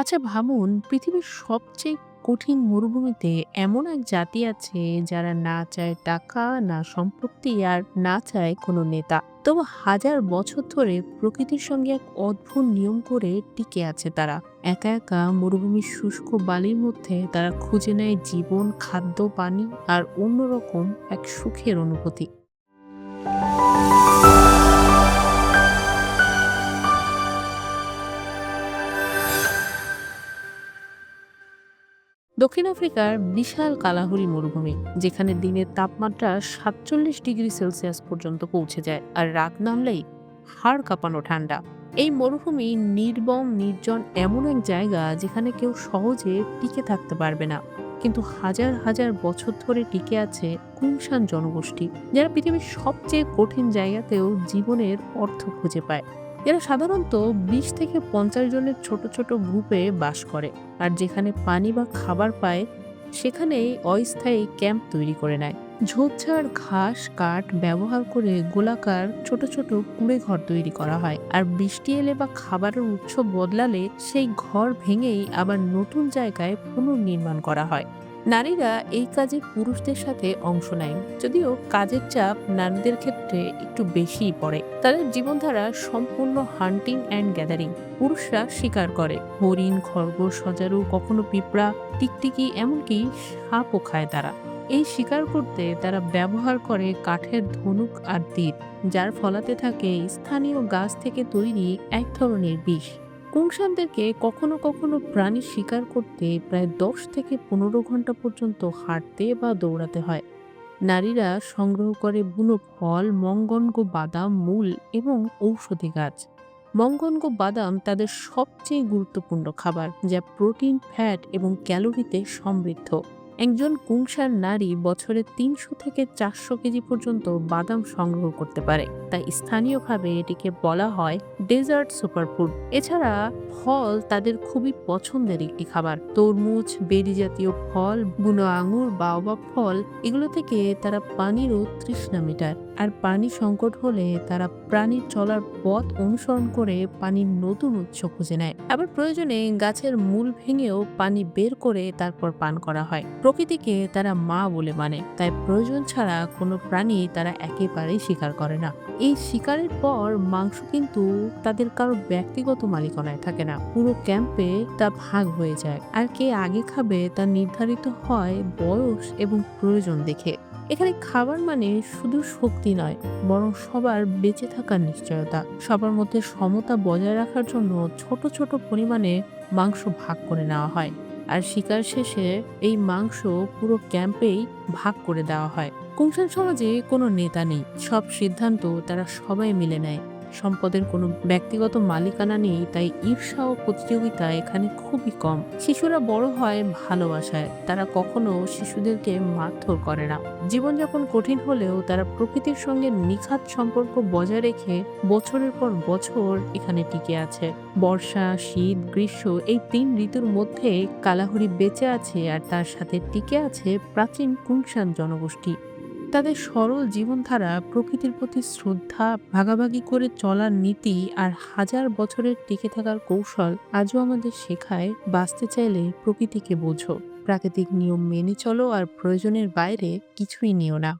আচ্ছা ভাবুন, পৃথিবীর সবচেয়ে কঠিন মরুভূমিতে এমন এক জাতি আছে যারা না চায় টাকা, না সম্পত্তি আর না চায় কোনো নেতা। তবু হাজার বছর ধরে প্রকৃতির সঙ্গে এক অদ্ভুত নিয়ম করে টিকে আছে তারা। একা একা মরুভূমির শুষ্ক বালির মধ্যে তারা খুঁজে নেয় জীবন, খাদ্য, পানি আর অন্যরকম এক সুখের অনুভূতি। দক্ষিণ আফ্রিকার বিশাল কালাহুরি মরুভূমি, যেখানে দিনের তাপমাত্রা সাতচল্লিশ ডিগ্রি সেলসিয়াস পর্যন্ত পৌঁছে যায় আর রাত নামলেই হাড় কাঁপানো ঠান্ডা। এই মরুভূমি নির্বম নির্জন, এমন এক জায়গা যেখানে কেউ সহজে টিকে থাকতে পারবে না। কিন্তু হাজার হাজার বছর ধরে টিকে আছে কুংসান জনগোষ্ঠী, যারা পৃথিবীর সবচেয়ে কঠিন জায়গাতেও জীবনের অর্থ খুঁজে পায়। এরা সাধারণত বিশ থেকে পঞ্চাশ জনের ছোট ছোট গ্রুপে বাস করে, আর যেখানে পানি বা খাবার পায়, সেখানেই অস্থায়ী ক্যাম্প তৈরি করে নেয়। ঝোপঝাড়, ঘাস, কাঠ ব্যবহার করে গোলাকার ছোট ছোট কুঁড়ে ঘর তৈরি করা হয়, আর বৃষ্টি এলে বা খাবারের উৎস বদলালে সেই ঘর ভেঙেই আবার নতুন জায়গায় পুনর্নির্মাণ করা হয়। নারীরা এই কাজে পুরুষদের সাথে অংশ নেয়। যদিও কাজের চাপ নারীদের ক্ষেত্রে একটু বেশিই পড়ে। তাদের জীবনধারা সম্পূর্ণ হান্টিং অ্যান্ড গ্যাদারিং। পুরুষরা শিকার করে, হরিণ, খরগোশ, সজারু, কখনো পিঁপড়া, টিকটিকি, এমনকি সাপও খায় তারা। এই শিকার করতে তারা ব্যবহার করে কাঠের ধনুক আর তীর, যার ফলাতে থাকে স্থানীয় গাছ থেকে তৈরি এক ধরনের বিষ। কুংসানদেরকে কখনো কখনো প্রাণী শিকার করতে প্রায় দশ থেকে পনেরো ঘণ্টা পর্যন্ত হাঁটতে বা দৌড়াতে হয়। নারীরা সংগ্রহ করে বুনো ফল, মঙ্গনগ বাদাম, মূল এবং ঔষধি গাছ। মঙ্গনগ বাদাম তাদের সবচেয়ে গুরুত্বপূর্ণ খাবার, যা প্রোটিন, ফ্যাট এবং ক্যালোরিতে সমৃদ্ধ। একজন কুংসার নারী বছরে তিনশো থেকে চারশো কেজি পর্যন্ত বাদাম সংগ্রহ করতে পারে। তাই স্থানীয়ভাবে এটিকে বলা হয় ডেজার্ট সুপারফুড। এছাড়া ফল তাদের খুবই পছন্দের একটি খাবার। তরমুজ বেরি জাতীয় ফল, বুনো আঙুর বা অবাব ফল, এগুলো থেকে তারা পানিরও তৃষ্ণা মেটায়। আর পানি সংকট হলে তারা প্রাণীর চলার পথ অনুসরণ করে পানির নতুন উৎস খুঁজে নেয়। আবার প্রয়োজনে গাছের মূল ভেঙেও পানি বের করে তারপর পান করা হয়। প্রকৃতিকে তারা মা বলে মানে তাই প্রয়োজন ছাড়া কোনো প্রাণী তারা একেবারেই শিকার করে না। এই শিকারের পর মাংস কিন্তু তাদের কারও ব্যক্তিগত মালিকানায় থাকে না। পুরো ক্যাম্পে তা ভাগ হয়ে যায়। আর কে আগে খাবে তা নির্ধারিত হয় বয়স এবং প্রয়োজন দেখে। এখানে খাবার মানে শুধু শক্তি নয়, বরং সবার বেঁচে থাকার নিশ্চয়তা। সবার মধ্যে সমতা বজায় রাখার জন্য ছোট ছোট পরিমাণে মাংস ভাগ করে নেওয়া হয়। আর শিকার শেষে এই মাংস পুরো ক্যাম্পেই ভাগ করে দেওয়া হয়। কুংসান সমাজে কোনো নেতা নেই। সব সিদ্ধান্ত তারা সবাই মিলে নেয়। সম্পদের কোনো ব্যক্তিগত মালিকানা নেই, তাই ঈর্ষা ও প্রতিযোগিতা এখানে খুবই কম। শিশুরা বড় হয় ভালোবাসায়, তারা কখনো শিশুদেরকে মারধর করে না। জীবনযাপন কঠিন হলেও তারা প্রকৃতির সঙ্গে নিখাত সম্পর্ক বজায় রেখে বছরের পর বছর এখানে টিকে আছে। বর্ষা, শীত, গ্রীষ্ম এই তিন ঋতুর মধ্যে কালাহুরি বেঁচে আছে আর তার সাথে টিকে আছে প্রাচীন কুংসান জনগোষ্ঠী। তাদের সরল জীবনধারা প্রকৃতির প্রতি শ্রদ্ধা, ভাগাভাগি করে চলার নীতি আর হাজার বছরের টিকে থাকার কৌশল আজও আমাদের শেখায়, বাঁচতে চাইলে প্রকৃতিকে বোঝো। প্রাকৃতিক নিয়ম মেনে চলো আর প্রয়োজনের বাইরে কিছুই নিও না।